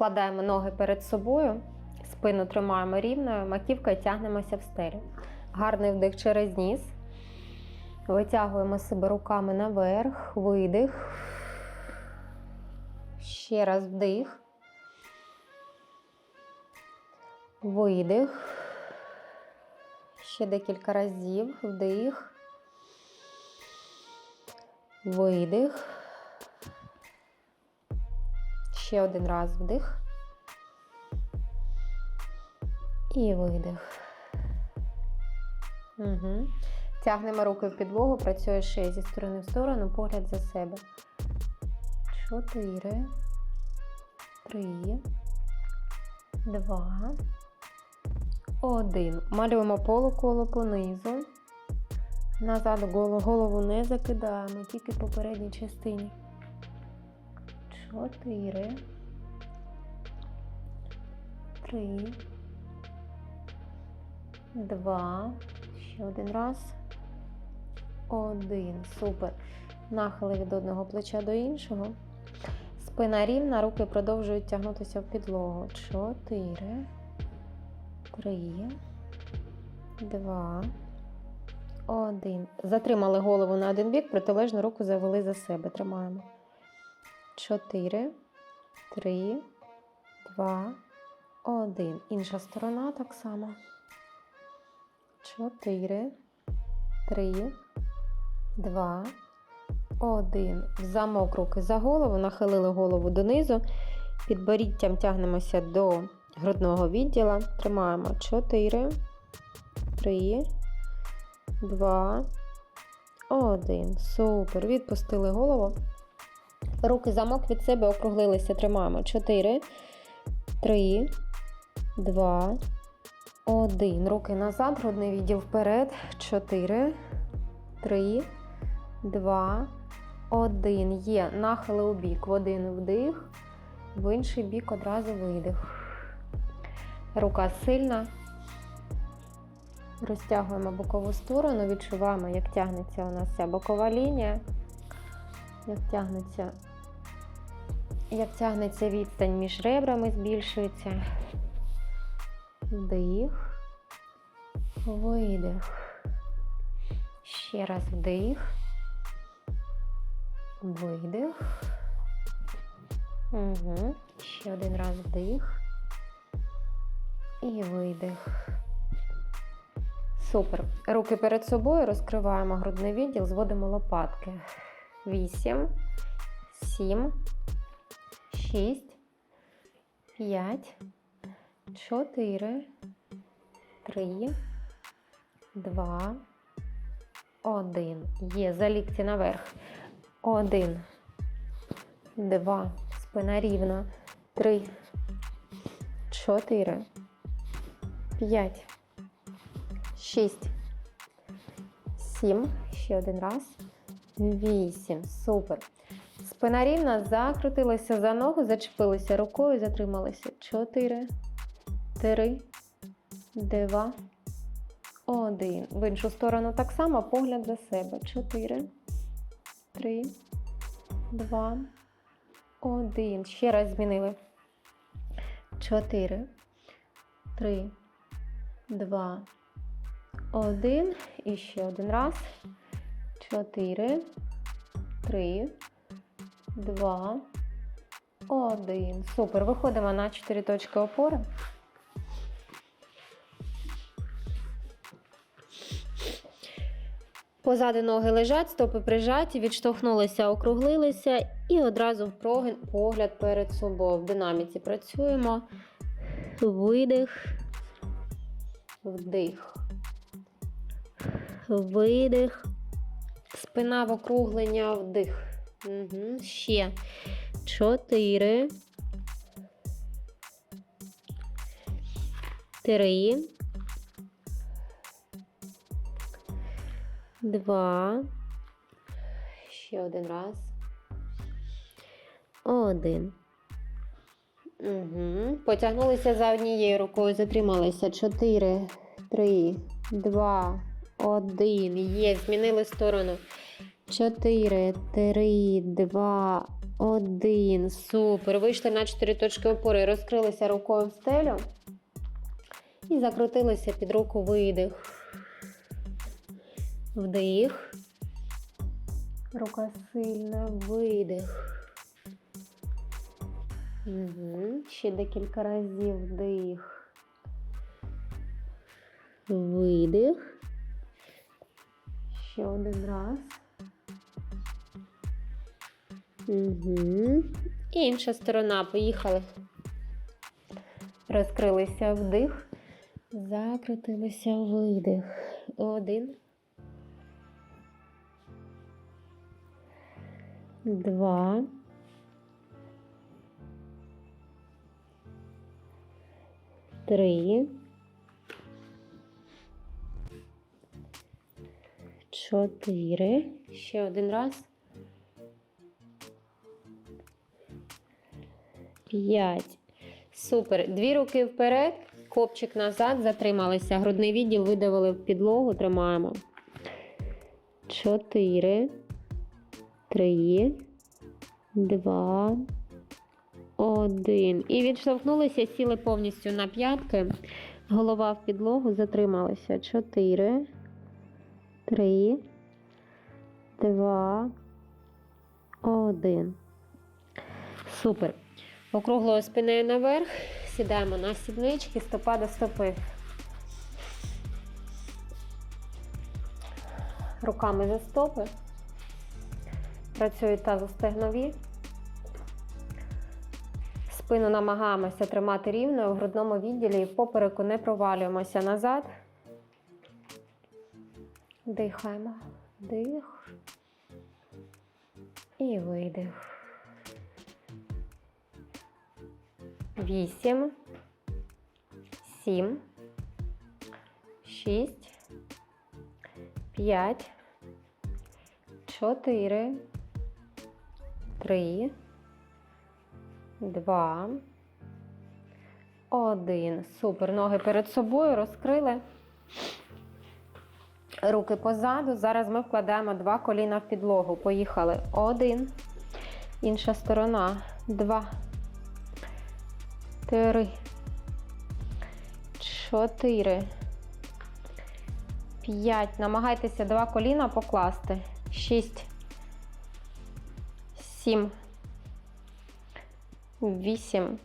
Складаємо ноги перед собою, спину тримаємо рівною, маківкою тягнемося в стелю. Гарний вдих через ніс. Витягуємо себе руками наверх, видих. Ще раз вдих. Видих. Ще декілька разів. Вдих. Видих. Ще один раз вдих. І видих. Угу. Тягнемо руки в підлогу, працює шия зі сторони в сторону, погляд за себе. Чотири. Три. Два. Один. Малюємо полуколо понизу. Назад голову, не закидаємо, тільки по передній частині. Чотири. Три. Два. Ще один раз. Один. Супер. Нахили від одного плеча до іншого. Спина рівна, руки продовжують тягнутися в підлогу. Чотири. Три. Два. Один. Затримали голову на один бік, протилежну руку завели за себе. Тримаємо. Чотири. Три. Два. Один. Інша сторона так само. Чотири. Три. Два. Один. В замок руки за голову. Нахилили голову донизу. Підборіттям тягнемося до грудного відділа. Тримаємо 4, 3, 2, 1. Супер. Відпустили голову. Руки замок від себе округлилися. Тримаємо 4, 3, 2, 1. Руки назад, грудний відділ вперед. 4, 3, 2, 1. Є. Нахили у бік. В один вдих, в інший бік одразу видих. Рука сильна. Розтягуємо бокову сторону, відчуваємо, як тягнеться у нас ця бокова лінія, як тягнеться, як тягнеться відстань між ребрами, збільшується. Вдих, видих. Ще раз вдих, видих. Угу. Ще один раз вдих. І видих. Супер. Руки перед собою розкриваємо грудний відділ, зводимо лопатки. 8, 7, 6, 5, 4, 3, 2, 1. Є за лікті наверх. 1, 2. Спина рівна. 3, 4, 5, 6, 7, ще один раз, 8. Супер. Спина рівна, закрутилися за ногу, зачепилися рукою, затрималися. 4, 3, 2, 1. В іншу сторону так само, погляд за себе. 4, 3, 2, 1. Ще раз змінили. 4, 3, 2, 1. І ще один раз. 4, 3, 2, 1. Супер. Виходимо на 4 точки опори. Позади ноги лежать, стопи прижаті, відштовхнулися, округлилися і одразу в прогин, погляд перед собою. В динаміці працюємо. Видих, вдих, видих, спина в округлення, вдих. Угу. Ще чотири. Три. Два. Ще один раз. Один. Угу. Потягнулися за однією рукою, затрималися. Чотири, три, два, один. Є, змінили сторону. Чотири, три, два, Один. Супер. Вийшли на 4 точки опори. Розкрилися рукою в стелю. І закрутилися під руку видих. Вдих. Рука сильна, видих. Угу. Ще декілька разів вдих. Видих. Ще один раз. Угу. Інша сторона. Поїхали. Розкрилися вдих. Закрутилися видих. Один. Два. Три. Чотири. Ще один раз. П'ять. Супер. Дві руки вперед, копчик назад, затрималися. Грудний відділ видавили в підлогу, тримаємо. Чотири. Три. Два. Один. І відштовхнулися, сіли повністю на п'ятки. Голова в підлогу, затрималися. Чотири. Три. Два. Один. Супер. Округлою спиною наверх. Сідаємо на сіднички, стопа до стопи. Руками за стопи. Працюють тазостегнові. Спину намагаємося тримати рівно в грудному відділі і попереку не провалюємося назад. Дихаємо. Дих. І видих. Вісім. Сім. Шість. П'ять. Чотири. Три. Два. Один. Супер. Ноги перед собою розкрили. Руки позаду. Зараз ми вкладаємо два коліна в підлогу. Поїхали. Один. Інша сторона. Два. Три. Чотири. П'ять. Намагайтеся два коліна покласти. Шість. Сім. Вісім.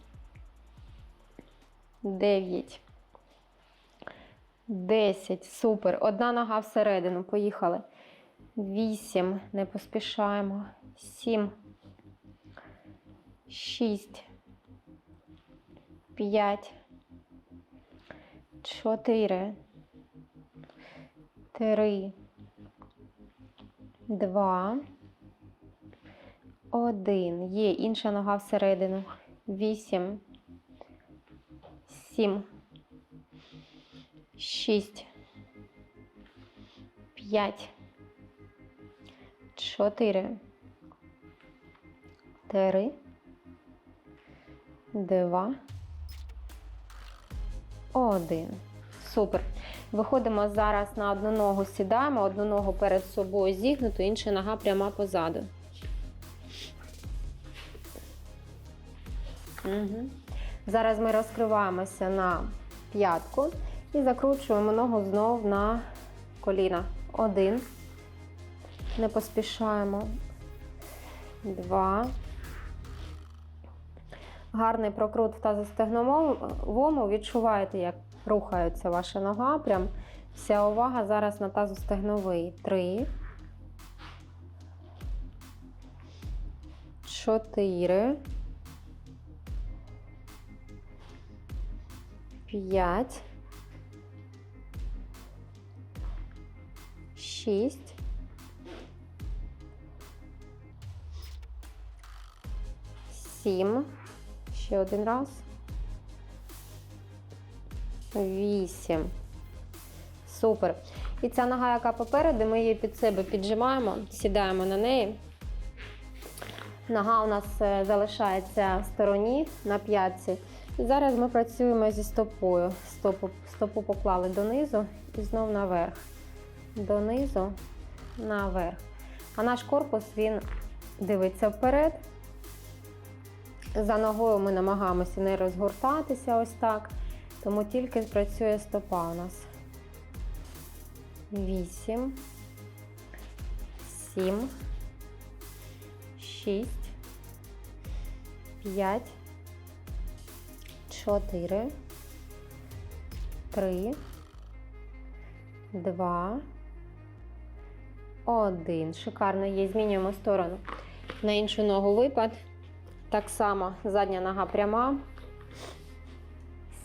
Дев'ять. Десять. Супер. Одна нога всередину. Поїхали. Вісім. Не поспішаємо. Сім. Шість. П'ять. Чотири. Три. Два. Один. Є інша нога всередину. Вісім. Сім. Шість. П'ять. Чотири. Три. Два. Один. Супер. Виходимо зараз на одну ногу, сідаємо, одну ногу перед собою зігнуту, інша нога пряма позаду. Угу. Зараз ми розкриваємося на п'ятку і закручуємо ногу знов на коліна. Один. Не поспішаємо. Два. Гарний прокрут в тазостегновому. Відчуваєте, як рухається ваша нога. Прям вся увага зараз на тазостегновий. Три. Чотири. П'ять. Шість. Сім. Ще один раз. Вісім. Супер. І ця нога, яка попереду, ми її під себе піджимаємо, сідаємо на неї. Нога у нас е, залишається в стороні на п'ятці. І зараз ми працюємо зі стопою. Стопу, стопу поклали донизу і знов наверх. Донизу, наверх. А наш корпус він дивиться вперед. За ногою ми намагаємося не розгортатися ось так, тому тільки працює стопа у нас. Вісім, сім, шість, п'ять, чотири, три, два, один. Шикарно є. Змінюємо сторону. На іншу ногу випад. Так само задня нога пряма.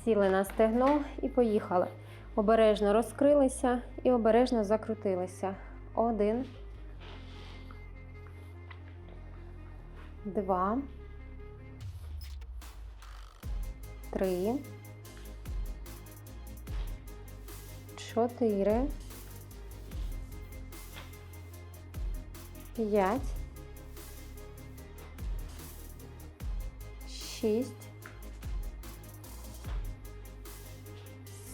Сіли на стегно і поїхали. Обережно розкрилися і обережно закрутилися. Один. Два. Три. Чотири. П'ять. Шість.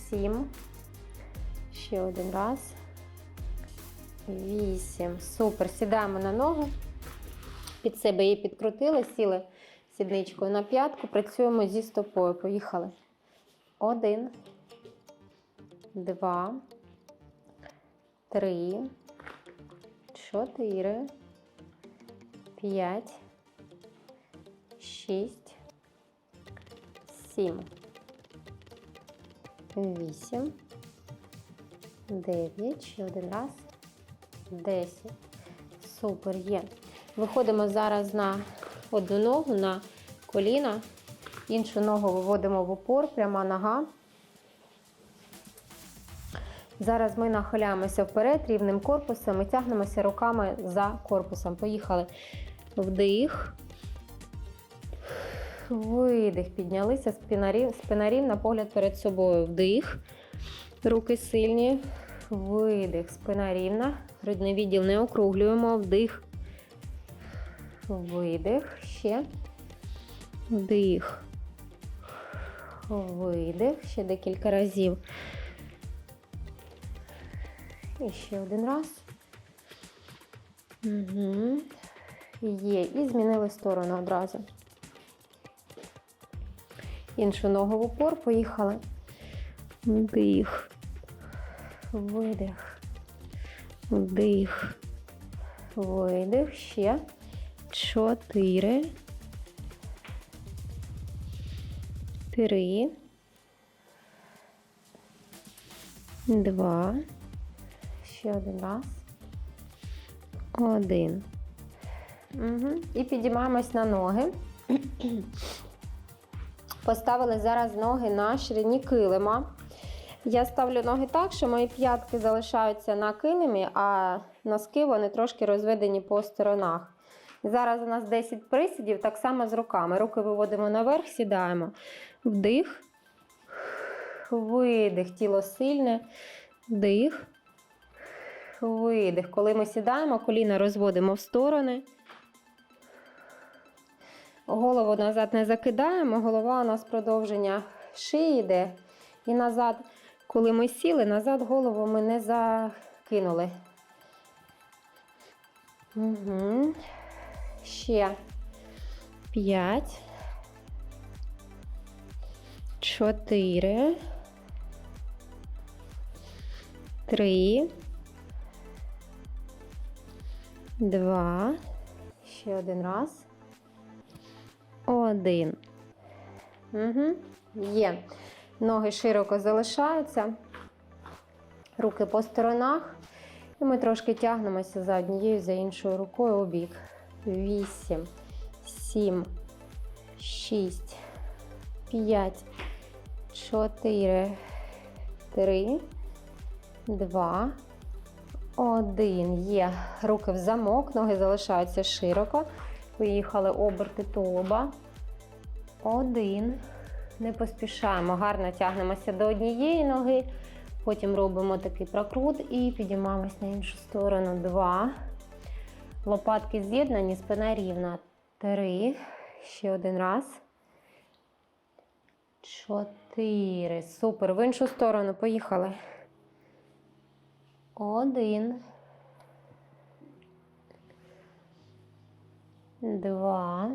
Сім. Ще один раз. Вісім. Супер. Сідаємо на ногу. Під себе її підкрутили, сіли сідничкою на п'ятку. Працюємо зі стопою. Поїхали. Один. Два. Три. Чотири. П'ять. Шість. Сім. Вісім. Дев'ять. Ще один раз. Десять. Супер є. Виходимо зараз на одну ногу, на коліна. Іншу ногу виводимо в упор, пряма нога. Зараз ми нахиляємося вперед рівним корпусом і тягнемося руками за корпусом. Поїхали. Вдих. Видих. Піднялися спина рів- спина рівна, погляд перед собою. Вдих. Руки сильні. Видих. Спина рівна. Грудний відділ не округлюємо. Вдих. Видих. Ще. Вдих. Видих. Ще декілька разів. І ще один раз. Угу. Є. І змінили сторону одразу. Іншу ногу в упор. Поїхали. Вдих. Видих. Вдих. Видих. Ще. Чотири. Три. Два. Ще один раз. Один. Угу. І підіймаємось на ноги. Поставили зараз ноги на ширині килима. Я ставлю ноги так, що мої п'ятки залишаються на килимі, а носки вони трошки розведені по сторонах. Зараз у нас 10 присідів, так само з руками. Руки виводимо наверх, сідаємо. Вдих, видих, тіло сильне, вдих, видих. Коли ми сідаємо, коліна розводимо в сторони. Голову назад не закидаємо, голова у нас продовження шиї йде. І назад, коли ми сіли, назад голову ми не закинули. Угу. Ще п'ять. Чотири. Три. Два. Ще один раз. Один. Угу. Є. Ноги широко залишаються. Руки по сторонах. І ми трошки тягнемося за однією, за іншою рукою у бік. Вісім, сім, шість, п'ять, чотири, три, два, один. Є. Руки в замок, ноги залишаються широко. Поїхали оберти тулуба. Один. Не поспішаємо. Гарно тягнемося до однієї ноги. Потім робимо такий прокрут і підіймаємось на іншу сторону. Два. Лопатки з'єднані, спина рівна. Три. Ще один раз. Чотири. Супер. В іншу сторону. Поїхали. Один. Два.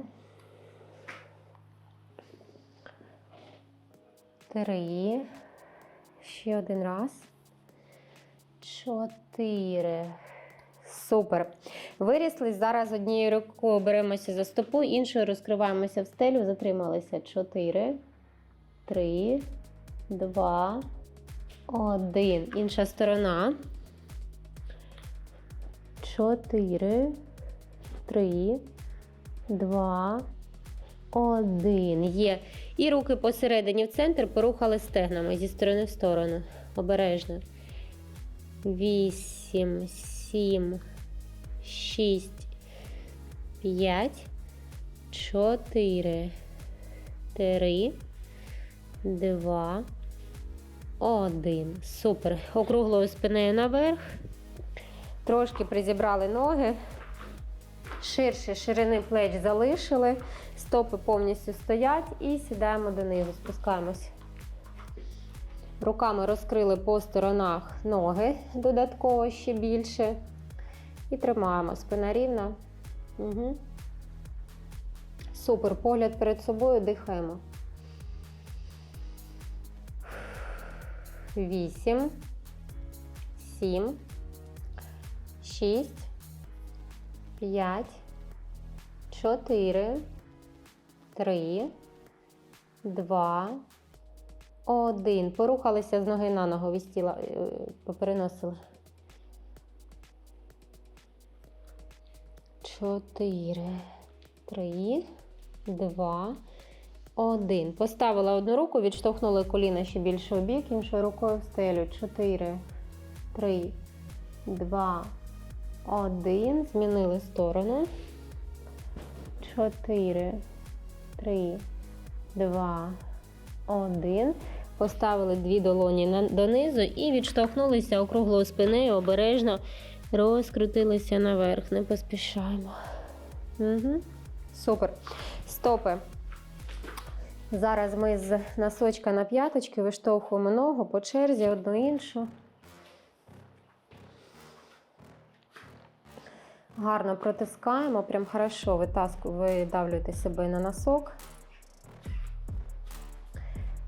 Три. Ще один раз. Чотири. Супер. Вирісли. Зараз однією рукою беремося за стопу, іншою розкриваємося в стелю. Затрималися. Чотири. Три. Два. Один. Інша сторона. Чотири. Три. Два. Один. Є. І руки посередині в центр порухали стегнами зі сторони в сторону. Обережно. Вісім, сім, шість, п'ять, чотири, три, два, один. Супер. Округлою спиною наверх. Трошки призібрали ноги. Ширше ширини плеч залишили. Стопи повністю стоять і сідаємо донизу, спускаємось. Руками розкрили по сторонах ноги додатково ще більше. І тримаємо спина рівна. Угу. Супер. Погляд перед собою дихаємо. Вісім, сім, шість, п'ять, чотири, три, два, один. Порухалися з ноги на ногу, від тіла е, попереносили. Чотири, три, два, один. Поставила одну руку, відштовхнули коліна ще більше у бік, іншою рукою в стелю. Чотири, три, два, один. Змінили сторону. Чотири, три, два, один. Поставили дві долоні донизу і відштовхнулися округлою спиною, обережно розкрутилися наверх. Не поспішаємо. Угу. Супер. Стопи. Зараз ми з носочка на п'яточки виштовхуємо ногу по черзі одну іншу. Гарно протискаємо, прям хорошо витаску, видавлюєте себе на носок.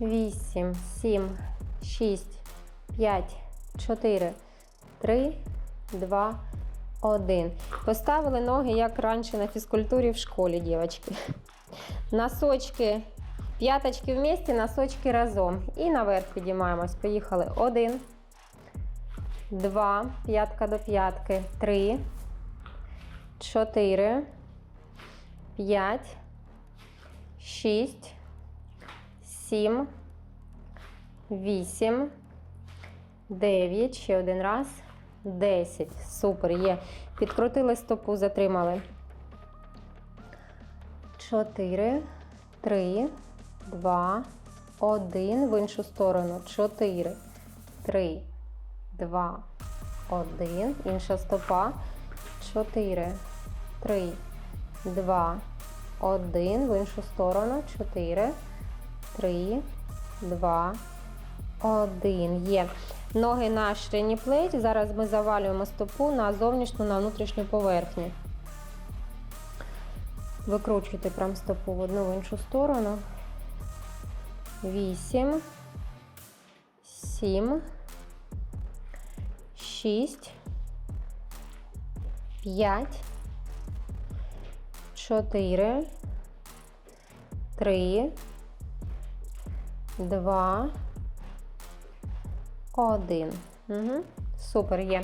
8, 7, 6, 5, 4, 3, 2, 1. Поставили ноги, як раніше на фізкультурі в школі, дівчатки. Носочки, п'яточки вместе, носочки разом. І наверх підіймаємось. Поїхали. Один, два, п'ятка до п'ятки, три, чотири, п'ять, шість, сім, вісім, дев'ять. Ще один раз. Десять. Супер. Є. Підкрутили стопу, затримали. Чотири, три, два, один. В іншу сторону. Чотири, три, два, один. Інша стопа. Чотири, три, два, один. В іншу сторону. Чотири, три, два, один. Є. Ноги на ширині плеч. Зараз ми завалюємо стопу на зовнішню, на внутрішню поверхню. Викручуйте прям стопу в одну в іншу сторону. Вісім. Сім. Шість. П'ять. Чотири. Три. Два. Один. Угу. Супер є.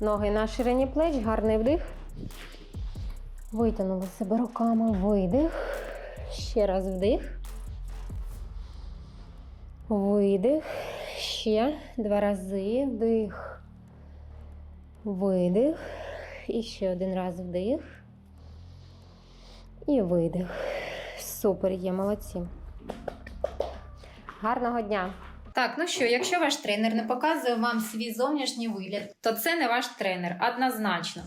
Ноги на ширині плеч, гарний вдих. Витягнули себе руками, видих. Ще раз вдих. Видих. Ще два рази. Вдих. Видих. І ще один раз вдих. І видих. Супер є, молодці. Гарного дня! Так, ну що, якщо ваш тренер не показує вам свій зовнішній вигляд, то це не ваш тренер, однозначно.